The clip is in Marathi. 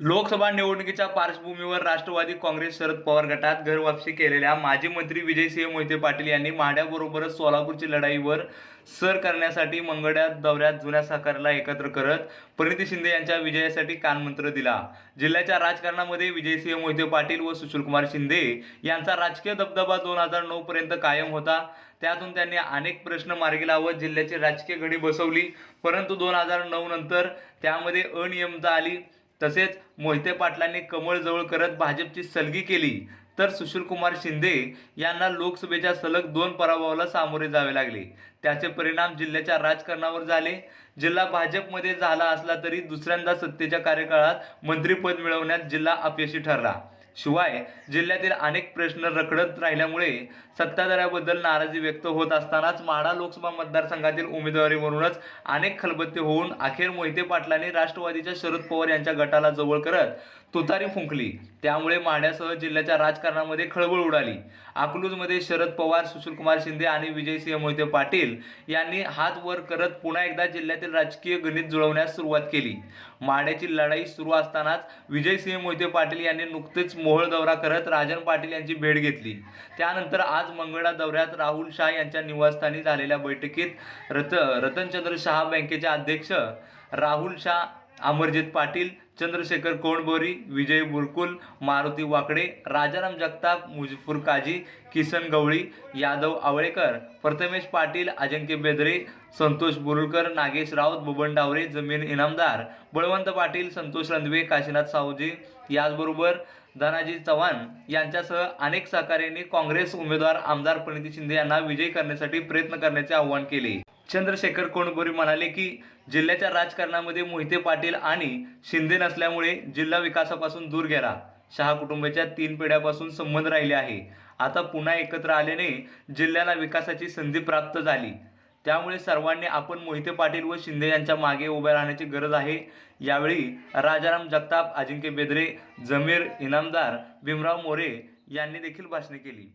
लोकसभा निवडणुकीच्या पार्श्वभूमीवर राष्ट्रवादी काँग्रेस शरद पवार गटात घरवापसी केलेल्या माजी मंत्री विजयसिंह मोहिते पाटील यांनी माढ्याबरोबरच सोलापूरची लढाईवर सर करण्यासाठी मंगळ्या दौऱ्यात जुन्या सहकार्याला एकत्र करत प्रणिती शिंदे यांच्या विजयासाठी कानमंत्र दिला. जिल्ह्याच्या राजकारणामध्ये विजयसिंह मोहिते पाटील व सुशीलकुमार शिंदे यांचा राजकीय दबदबा दोन हजार नऊ पर्यंत कायम होता. त्यातून त्यांनी अनेक प्रश्न मार्गी लावत जिल्ह्याची राजकीय घडी बसवली. परंतु दोन हजार नऊ नंतर त्यामध्ये अनियमता आली. तसेच मोहिते पाटलांनी कमळ जवळ करत भाजपची सलगी केली तर सुशीलकुमार शिंदे यांना लोकसभेच्या सलग दोन पराभवाला सामोरे जावे लागले. त्याचे परिणाम जिल्ह्याच्या राजकारणावर झाले. जिल्हा भाजपमध्ये झाला असला तरी दुसऱ्यांदा सत्तेच्या कार्यकाळात मंत्रिपद मिळवण्यात जिल्हा अपयशी ठरला. शिवाय जिल्ह्यातील अनेक प्रश्न रखडत राहिल्यामुळे सत्ताधाऱ्याबद्दल नाराजी व्यक्त होत असतानाच माढा लोकसभा मतदारसंघातील उमेदवारीवरूनच अनेक खलबत्ते होऊन अखेर मोहिते पाटलांनी राष्ट्रवादीच्या शरद पवार यांच्या गटाला जवळ करत तुतारी फुंकली. त्यामुळे माढ्यासह जिल्ह्याच्या राजकारणामध्ये खळबळ उडाली. अकलूजमध्ये शरद पवार सुशीलकुमार शिंदे आणि विजयसिंह मोहिते पाटील यांनी हात वर करत पुन्हा एकदा जिल्ह्यातील राजकीय गणित जुळवण्यास सुरुवात केली. माढ्याची लढाई सुरू असतानाच विजयसिंह मोहिते पाटील यांनी नुकतेच मोहोळ दौरा करत राजन पाटील यांची भेट घेतली. त्यानंतर आज मंगळा दौऱ्यात राहुल शाह यांच्या निवासस्थानी झालेल्या बैठकीत रत रतनचंद्र शहा बँकेचे अध्यक्ष राहुल शाह अमरजित पाटील चंद्रशेखर कोणबोरी विजय बुरकुल मारुती वाकडे राजाराम जगताप मुजफूर काजी किसन गवळी यादव आवळेकर प्रथमेश पाटील अजिंक्य बेदरे संतोष बुरुळकर नागेश राऊत बबन डावरे जमीन इनामदार बळवंत पाटील संतोष रणवे काशीनाथ सावजी याचबरोबर धनाजी चव्हाण यांच्यासह अनेक सहकार्यांनी काँग्रेस उमेदवार आमदार प्रणिती शिंदे यांना विजयी करण्यासाठी प्रयत्न करण्याचे आवाहन केले. चंद्रशेखर कोणबोरी म्हणाले की जिल्ह्याच्या राजकारणामध्ये मोहिते पाटील आणि शिंदे नसल्यामुळे जिल्हा विकासापासून दूर गेला. शहा कुटुंबाच्या तीन पिढ्यापासून संबंध राहिले आहे. आता पुन्हा एकत्र आल्याने जिल्ह्याला विकासाची संधी प्राप्त झाली. त्यामुळे सर्वांनी आपण मोहिते पाटील व शिंदे यांच्या मागे उभे राहण्याची गरज आहे. यावेळी राजाराम जगताप अजिंक्य बेदरे जमीर इनामदार भीमराव मोरे यांनी देखील भाषणे केली.